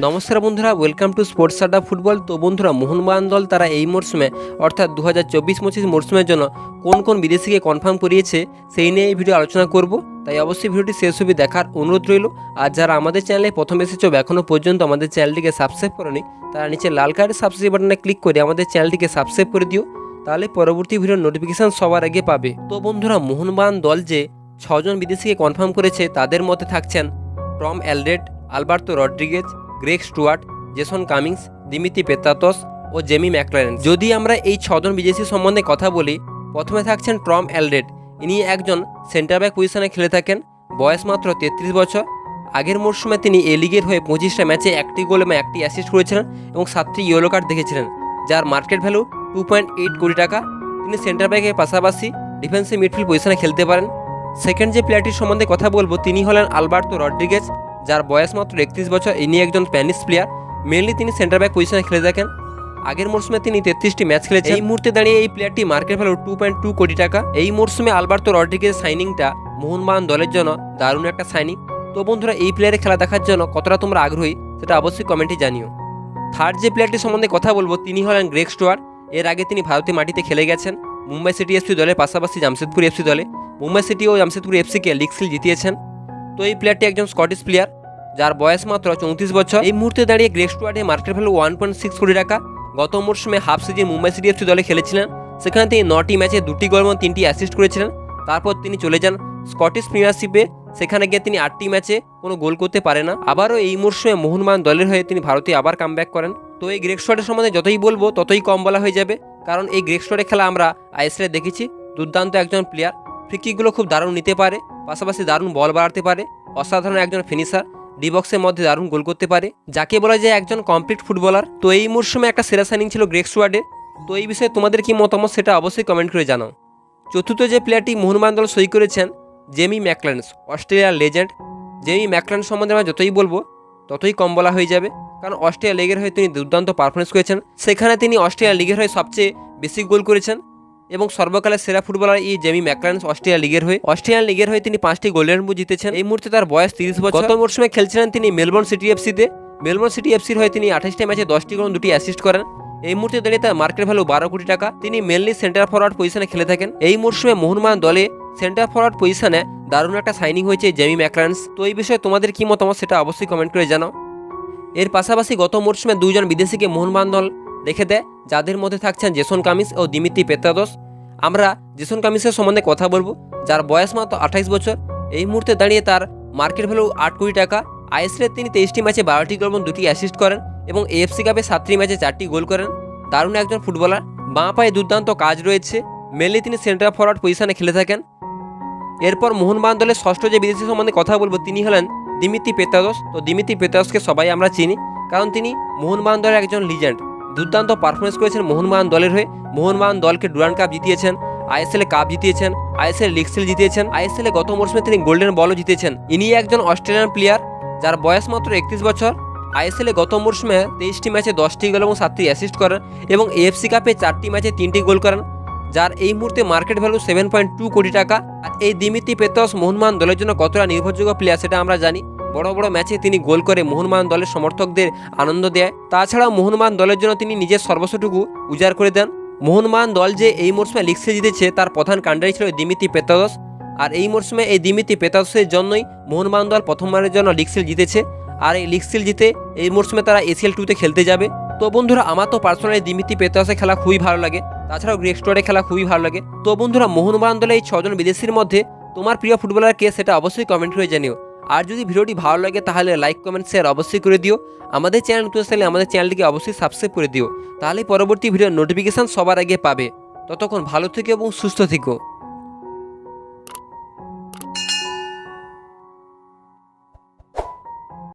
নমস্কার বন্ধুরা welcome to sports Adda football তো বন্ধুরা, মোহনবাগান দল তারা এই মরশুমে অর্থাৎ দু হাজার চব্বিশ পঁচিশ মরশুমের জন্য কোন কোন বিদেশিকে কনফার্ম করিয়েছে, সেই নিয়ে এই ভিডিও আলোচনা করব। তাই অবশ্যই ভিডিওটি শেষ অবধি দেখার অনুরোধ রইল। আর যারা আমাদের চ্যানেলে প্রথম এসেছ এখনও পর্যন্ত আমাদের চ্যানেলটিকে সাবস্ক্রাইব করেনি, তারা নিচে লাল কার্ডের সাবস্ক্রাইব বাটনে ক্লিক করে আমাদের চ্যানেলটিকে সাবস্ক্রাইব করে দিও। তাহলে পরবর্তী ভিডিওর নোটিফিকেশান সবার আগে পাবে। তো বন্ধুরা, মোহনবাগান দল যে ছজন বিদেশিকে কনফার্ম করেছে, তাদের মধ্যে থাকছেন Tom Aldred Alberto Rodriguez Greg Stewart, Jason Cummings Dimitri Petratos ও জেমি ম্যাকলারেন। যদি আমরা এই ছজন বিদেশি সম্বন্ধে কথা বলি, প্রথমে থাকছেন ট্রম অ্যালডেট ইনি একজন সেন্টার ব্যাক পজিশনে খেলে থাকেন, বয়স মাত্র তেত্রিশ বছর। আগের মরশুমে তিনি এ লিগের হয়ে পঁচিশটা ম্যাচে একটি গোল এবং একটি অ্যাসিস্ট করেছিলেন এবং সাতটি ইয়েলো কার্ড দেখেছিলেন, যার market value two point eight crore টাকা। তিনি সেন্টার ব্যাকের পাশাপাশি ডিফেন্সিভ মিডফিল্ড পজিশনে খেলতে পারেন। সেকেন্ড যে প্লেয়ারটির সম্বন্ধে কথা বলব, তিনি হলেন আলবার্তো রড্রিগেজ। যার বয়স মাত্র একত্রিশ বছর, ইনি একজন স্প্যানিশ প্লেয়ার মেনলি তিনি সেন্টার ব্যাক পজিশনে খেলে থাকেন আগের মরশুমে তিনি তেত্রিশটি ম্যাচ খেলেছেন। এই মুহূর্তে দাঁড়িয়ে এই প্লেয়ারটি market value two point two crore টাকা। এই মরশুমে আলবার্তো রড্রিগেজ সাইনিংটা মোহনবাগান দলের জন্য দারুণ একটা সাইনিং তো বন্ধুরা, এই প্লেয়ারের খেলা দেখার জন্য কতটা তোমরা আগ্রহী সেটা অবশ্যই কমেন্টে জানিও। থার্ড যে প্লেয়ারটি সম্বন্ধে কথা বলব, তিনি হলেন গ্রেক স্টোয়ার এর আগে তিনি ভারতীয় মাটিতে খেলে গেছেন। মুম্বাই সিটি এফসি দলের পাশাপাশি জামশেদপুর এফসি দলে। মুম্বাই সিটি ও জামশেদপুর এফসিকে লিগ সিল জিতিয়েছেন। তো এই প্লেয়ারটি একজন স্কটিশ প্লেয়ার যার বয়স মাত্র চৌত্রিশ বছর। এই মুহূর্তে দাঁড়িয়ে Greg স্টুয়ার্টের market value one point six crore টাকা। গত মরশুমে half season Mumbai city FC দলে খেলেছিলেন। সেখানে তিনি নটি ম্যাচে দুটি গোল এবং তিনটি অ্যাসিস্ট করেছিলেন। তারপর তিনি চলে যান স্কটিশ প্রিমিয়ারশিপে। সেখানে গিয়ে তিনি আটটি ম্যাচে কোনো গোল করতে পারে না। আবারও এই মরশুমে মোহনবাগান দলের হয়ে তিনি ভারতে আবার কামব্যাক করেন। তো এই গ্রেক স্টুয়ার্টের সম্বন্ধে যতই বলব, ততই কম বলা হয়ে যাবে। কারণ এই গ্রেক স্টুয়ার্টের খেলা আমরা আইএসএলে দেখেছি। দুর্দান্ত একজন প্লেয়ার ফ্রিকিগুলো খুব দারুণ নিতে পারে। পাশাপাশি দারুণ বল বাড়াতে পারে। অসাধারণ একজন ফিনিশার ডিবক্সের মধ্যে দারুণ গোল করতে পারে। যাকে বলা যায় একজন কমপ্লিট ফুটবলার তো এই মরশুমে একটা সেরা সাইনিং ছিল গ্রেক স্টুয়ার্ডের তো এই বিষয়ে তোমাদের কি মতামত সেটা অবশ্যই কমেন্ট করে জানাও। চতুর্থ যে প্লেয়ারটি মোহনবাগান দল সই করেছেন জেমি ম্যাকল্যান্স অস্ট্রেলিয়ার লেজেন্ড জেমি ম্যাকল্যান্স সম্বন্ধে আমরা যতই বলব, ততই কম বলা হয়ে যাবে। কারণ অস্ট্রেলিয়া লিগের হয়ে তিনি দুর্দান্ত পারফরমেন্স করেছেন। সেখানে তিনি অস্ট্রেলিয়া লিগের হয়ে সবচেয়ে বেশি গোল করেছেন। এবং সর্বকালের সেরা ফুটবলার ই জেমি ম্যাকল্যান্স অস্ট্রেলিয়া লিগের হয়ে। অস্ট্রেলিয়ান লিগের হয়ে তিনি পাঁচটি গোল্ডেন বুট জিতেছেন। এই মুহূর্তে তার বয়স তিরিশ বছর। গত মরশুমে খেলছিলেন তিনি মেলবোর্ন সিটি এফসিতে। মেলবোর্ন সিটি এফসির হয়ে তিনি আঠাশটি ম্যাচে দশটি গোল দুটি অ্যাসিস্ট করেন। এই মুহূর্তে দাঁড়িয়ে তার মার্কেট ভ্যালু বারো কোটি টাকা। তিনি মেনলি সেন্টার ফরওয়ার্ড পজিশনে খেলে থাকেন। এই মরশুমে মোহনমান দলে সেন্টার ফরওয়ার্ড পজিশনে দারুণ একটা সাইনিং হয়েছে জেমি ম্যাকল্যান্স তো এই বিষয়ে তোমাদের কী মতামত সেটা অবশ্যই কমেন্ট করে জানাও। এর পাশাপাশি গত মরশুমে দুইজন বিদেশিকে মোহনবাগান দল রেখে দেয়। যাদের মধ্যে থাকছেন জেসন কামিস ও দিমিত্রি পেত্রাদোস, আমরা জেসন কামিসের সম্বন্ধে কথা বলব, যার বয়স মাত্র আঠাইশ বছর। এই মুহূর্তে দাঁড়িয়ে তার মার্কেট ভ্যালু আট কোটি টাকা। আইএসএলে তিনি তেইশটি ম্যাচে বারোটি গোল এবং দুটি অ্যাসিস্ট করেন এবং এএফসি কাপে সাতটি ম্যাচে চারটি গোল করেন। দারুণ একজন ফুটবলার বাঁ পায়ে দুর্দান্ত কাজ রয়েছে। মেনলি তিনি সেন্টার ফরওয়ার্ড পজিশনে খেলে থাকেন। এরপর মোহনবাগান দলের ষষ্ঠ যে বিদেশি সম্বন্ধে কথা বলব, তিনি হলেন দিমিত্রি পেতাদস তো দিমিত্রি পেতাদসকে সবাই আমরা চিনি, কারণ তিনি মোহনবাগান দলের একজন লিজেন্ড দুর্দান্ত পারফরমেন্স করেছেন মোহনবাগান দলের হয়ে। মোহনবাগান দলকে ডুরান কাপ জিতিয়েছেন, আইএসএল কাপ জিতিয়েছেন, আইএসএল লিগ সিল জিতিয়েছেন, আইএসএল গত মরশুমে তিনি গোল্ডেন বলও জিতেছেন। ইনি একজন অস্ট্রেলিয়ান প্লেয়ার যার বয়স মাত্র একত্রিশ বছর। আইএসএল গত মরশুমে তেইশটি ম্যাচে দশটি গোল এবং সাতটি অ্যাসিস্ট করেন এবং এএফসি কাপে চারটি ম্যাচে তিনটি গোল করেন, যার এই মুহূর্তে market value seven point two crore টাকা। আর এই দিমিত্রি পেতস মোহনবাগান দলের জন্য কতটা নির্ভরযোগ্য প্লেয়ার সেটা আমরা জানি। বড় বড় ম্যাচে তিনি গোল করে মোহনবাগান দলের সমর্থকদের আনন্দ দেয়। তাছাড়াও মোহনবাগান দলের জন্য তিনি নিজের সর্বস্বটুকু উজাড় করে দেন। মোহনবাগান দল যে এই মরশুমে লিগ জিতেছে, তার প্রধান কাণ্ডারি ছিল দিমিতি পেতাদস। আর এই মরশুমে এই দিমিতি পেতাদসের জন্যই মোহনবাগান দল প্রথমবারের জন্য লিগসিল জিতেছে। আর এই লিগসিল জিতে এই মরশুমে তারা এসিএল টুতে খেলতে যাবে। তো বন্ধুরা, আমার তো পার্সোনালি দিমিতি পেতাসে খেলা খুবই ভালো লাগে। তাছাড়াও গ্রেক স্টোয়ারে খেলা খুবই ভালো লাগে। তো বন্ধুরা, মোহনবাগান দলে এই ছজন বিদেশির মধ্যে তোমার প্রিয় ফুটবলার কে সেটা অবশ্যই কমেন্ট করে জানিও। আর যদি ভিডিওটি ভালো লাগে তাহলে লাইক, কমেন্ট শেয়ার অবশ্যই করে দিও। আমাদের চ্যানেল নতুন আসলে আমাদের চ্যানেলটিকে অবশ্যই সাবস্ক্রাইব করে দিও। তাহলে পরবর্তী ভিডিওর নোটিফিকেশান সবার আগে পাবে। ততক্ষণ ভালো থেকো এবং সুস্থ থেকো।